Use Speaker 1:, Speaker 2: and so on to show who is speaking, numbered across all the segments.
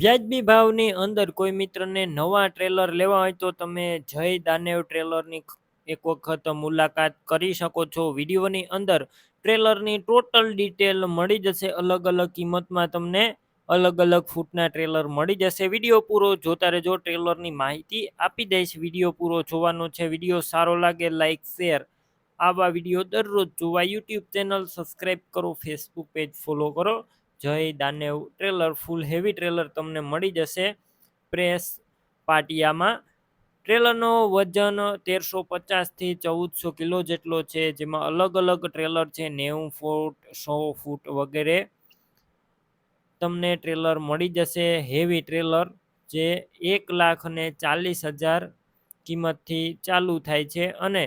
Speaker 1: વ્યાજબી ભાવની અંદર કોઈ મિત્રને નવા ટ્રેલર લેવા હોય તો તમે જય દાનેવ ટ્રેલરની એક વખત મુલાકાત કરી શકો છો. વિડીયોની અંદર ટ્રેલરની ટોટલ ડિટેલ મળી જશે. અલગ અલગ કિંમતમાં તમને અલગ અલગ ફૂટના ટ્રેલર મળી જશે. વીડિયો પૂરો જોતા રહેજો. ટ્રેલરની માહિતી આપી દઈશ. વીડિયો પૂરો જોવાનો છે. વીડિયો સારો લાગે લાઇક શેર. આવા વીડિયો દરરોજ જોવા. યુટ્યુબ ચેનલ સબસ્ક્રાઈબ કરો. ફેસબુક પેજ ફોલો કરો. જય દાનેવ ટ્રેલર ફૂલ હેવી ટ્રેલર તમને મળી જશે. પ્રેસ પાટિયામાં. ટ્રેલરનો વજન તેરસો પચાસથી ચૌદસો કિલો જેટલો છે, જેમાં અલગ અલગ ટ્રેલર છે, નેવું ફૂટ, સો ફૂટ વગેરે. તમને ટ્રેલર મળી જશે હેવી ટ્રેલર જે એક લાખ ને ચાલીસ હજાર કિંમતથી ચાલુ થાય છે. અને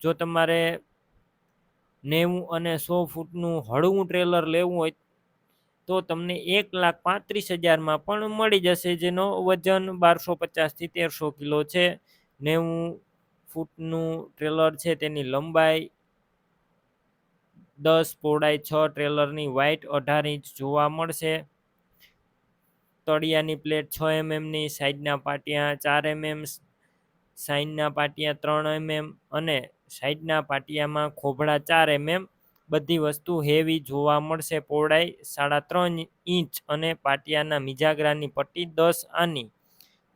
Speaker 1: જો તમારે નેવું અને સો ફૂટનું હળવું ટ્રેલર લેવું હોય તો તમને એક લાખ પાંત્રીસ હજારમાં પણ મળી જશે, જેનો વજન બારસો પચાસથી તેરસો કિલો છે. નેવું ફૂટનું ટ્રેલર છે, તેની લંબાઈ દસ પહોળાઈ છ ટ્રેલરની વાઇટ અઢાર ઇંચ જોવા મળશે. તળિયાની પ્લેટ છ એમએમની, સાઈડના પાટિયા ચાર એમએમ, સાઈડના પાટિયા ત્રણ એમએમ અને સાઈડના પાટિયામાં ખોભળા ચાર એમએમ બધી વસ્તુ હેવી જોવા મળશે. પહોળાઈ સાડા ત્રણ ઇંચ અને પાટિયાના મિજાગરાની પટ્ટી દસ આની.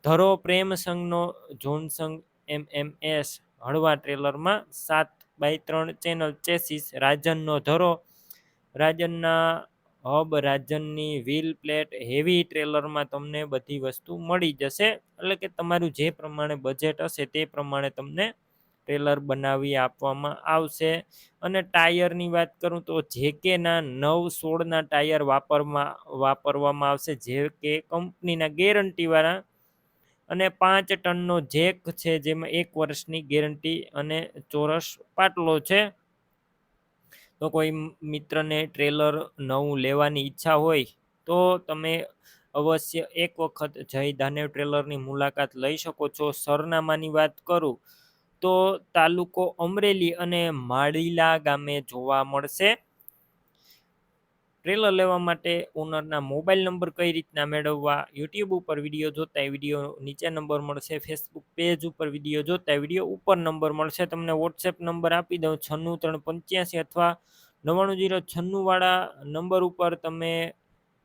Speaker 1: ધરો પ્રેમ સંઘનો જોનસંગ એમ એમ એસ હળવા ટ્રેલરમાં સાત બાય ત્રણ ચેનલ ચેસીસ. રાજનનો ધરો. રાજનના હબ રાજનની વ્હીલ પ્લેટ હેવી ટ્રેલરમાં તમને બધી વસ્તુ મળી જશે. એટલે કે તમારું જે પ્રમાણે બજેટ હશે તે પ્રમાણે તમને ટ્રેલર બનાવી આપવામાં આવશે. અને ટાયરની વાત કરું તો જેકેના નવ સોળના ટાયર વાપરમાં, વાપરવામાં આવશે. જે કંપનીના ગેરંટીવાળા અને પાંચ ટનનો જેક છે જેમાં એક વર્ષની ગેરંટી અને ચોરસ પાટલો છે. તો કોઈ મિત્રને ટ્રેલર નવું લેવાની ઈચ્છા હોય તો તમે અવશ્ય એક વખત જય ધાનેવ ટ્રેલરની મુલાકાત લઈ શકો છો. સરનામાની વાત કરું તો તાલુકો અમરેલી અને માળીલા ગામે જોવા મળશે. ટ્રેલર લેવા માટે ઓનરના મોબાઈલ નંબર કઈ રીતના મેળવવા યુટ્યુબ ઉપર વીડિયો જોતા વીડિયો નીચે નંબર મળશે ફેસબુક પેજ ઉપર વીડિયો જોતા વીડિયો ઉપર નંબર મળશે. તમને વોટ્સએપ નંબર આપી દઉં, છન્નું ત્રણ પંચ્યાસી અથવા નવ્વાણું જીરો છન્નુંવાળા નંબર ઉપર તમે